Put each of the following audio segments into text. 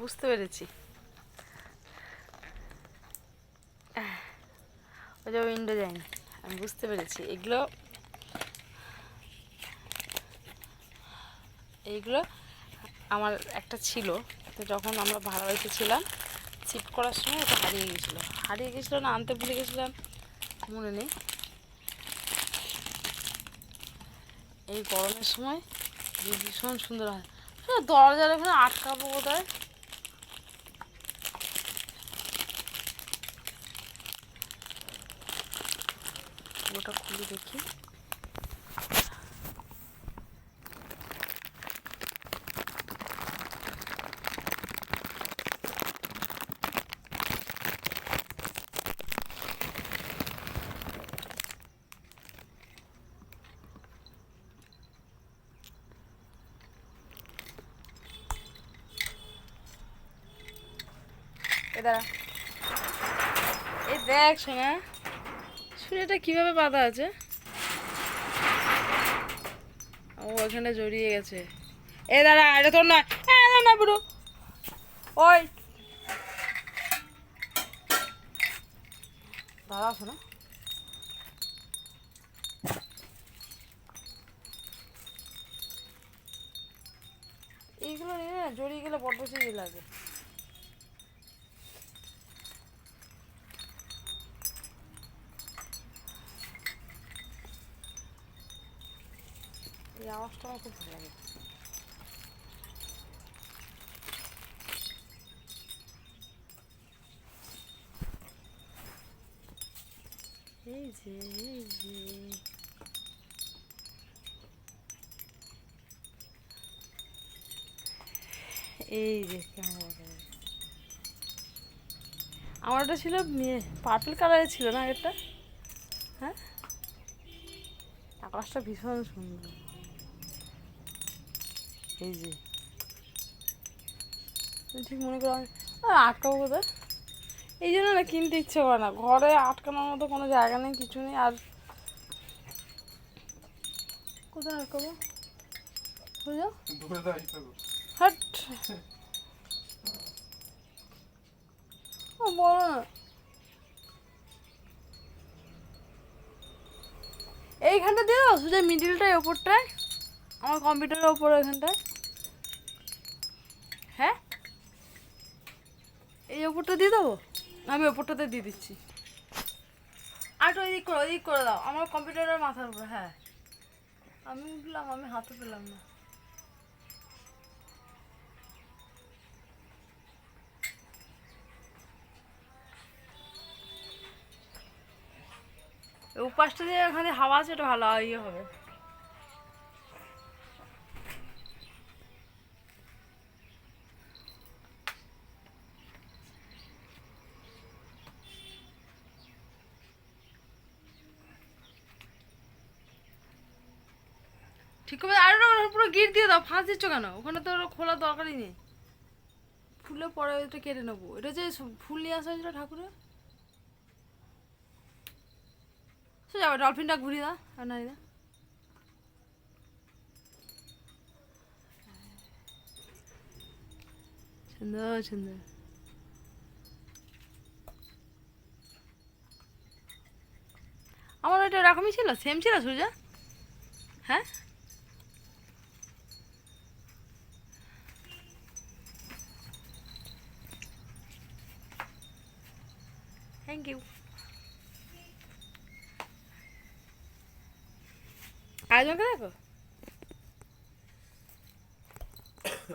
বুঝতে পেরেছি। যে উইন্ডো যায়নি, আমি বুঝতে পেরেছি। এগুলো এইগুলো আমার একটা ছিল, তো যখন আমরা ভাড়া বাড়িতে ছিলাম শিফট করার সময় ওটা হারিয়ে গেছিল। হারিয়ে গেছিল না, আনতে ভুলে গেছিলাম, মনে নেই। এই গরমের সময় ভীষণ সুন্দর হয়। দরজার এখানে আটকাবো কোথায় ওটা খুলে দেখি। এ দাঁড়া। এই দেখ শোনা ছুরিটা কীভাবে বাঁধা আছে? ও, ওখানে জড়িয়ে গেছে। এ, দাঁড়া, এটা তোর না হ্যাঁ না, বুড়ো। ওই। দাঁড়া শোনা এইগুলো নিয়ে না জড়িয়ে গেলে বড্ড সেই লাগে। এই আওয়াজটা আমার খুব ভালো লাগে। এই যে এই যে। আমার ওটা ছিল পার্পল কালারের ছিল না এটা? হ্যাঁ? আকাশটা ভীষণ সুন্দর। এই যে। ঠিক মনে করো আমি- আটকাবো কোথায়? এই জন্য না কিনতে ইচ্ছে করে না। ঘরে আটকানোর মতো কোনো জায়গা নেই কিছু নেই আর কোথায় আটকাবো? বুঝো হাট। ও বলো না। এইখানটা দিয়ে দাও সোজা মিডিলটায় ওপরটায় আমার কম্পিউটারের ওপর ওইখানটায় হ্যাঁ এই ওপরটা দিয়ে দেবো? আমি ওপরটাতে দিয়ে দিচ্ছি। আর একটু ওইদিক করে ওইদিক করে দাও। আমার কম্পিউটারের মাথার উপরে হ্যাঁ। আমি উঠলাম আমি হাতে পেলাম না। উপাসটা দিয়ে ওখানে হাওয়া আছে এটা ভালো ইয়ে হবে। ঠিক হবে আর ওটা পুরো গিট দিয়ে দাও, ফাঁস দিচ্ছ কেন? ওখানে তো খোলা দরকারই নেই। ফুলে পরে ওইটা কেটে নেব। এটা যে ফুল নিয়ে আসা হয়েছিল ঠাকুরের? সে যাবে, ডলফিনটা ঘুরিয়ে দাও, আর নাই দা সুন্দর আমার ওইটা এরকমই ছিল সেম ছিল, সূর্য? হ্যাঁ? থ্যাংক ইউ আয়োজনকে দেখো?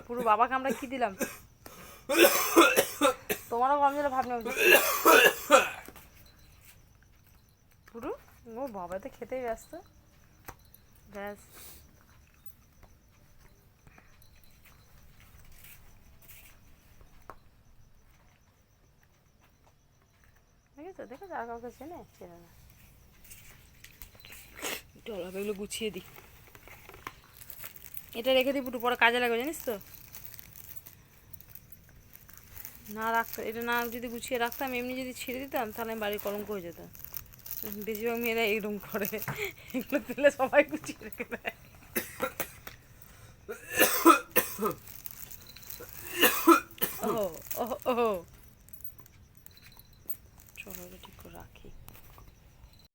পুরো বাবাকে আমরা কি দিলাম? তোমারও কম দিলে ভাবনা উচিত। পুরো? ও বাবা তো খেতেই ব্যস্ত। ব্যাস। দেখেছ দেখেছ আর কাউকে চেনে চেনে না এগুলো গুছিয়ে দিই। এটা রেখে দিই পুটু, পরে কাজে লাগবে, জানিস তো? না রাখতে, এটা না যদি গুছিয়ে রাখতাম, এমনি যদি ছিঁড়ে দিতাম, তাহলে আমি বাড়ির কলঙ্ক হয়ে যেতাম। বেশিরভাগ মেয়েরা এইরকম করে। এগুলো দিলে সবাই গুছিয়ে রেখে দেয়।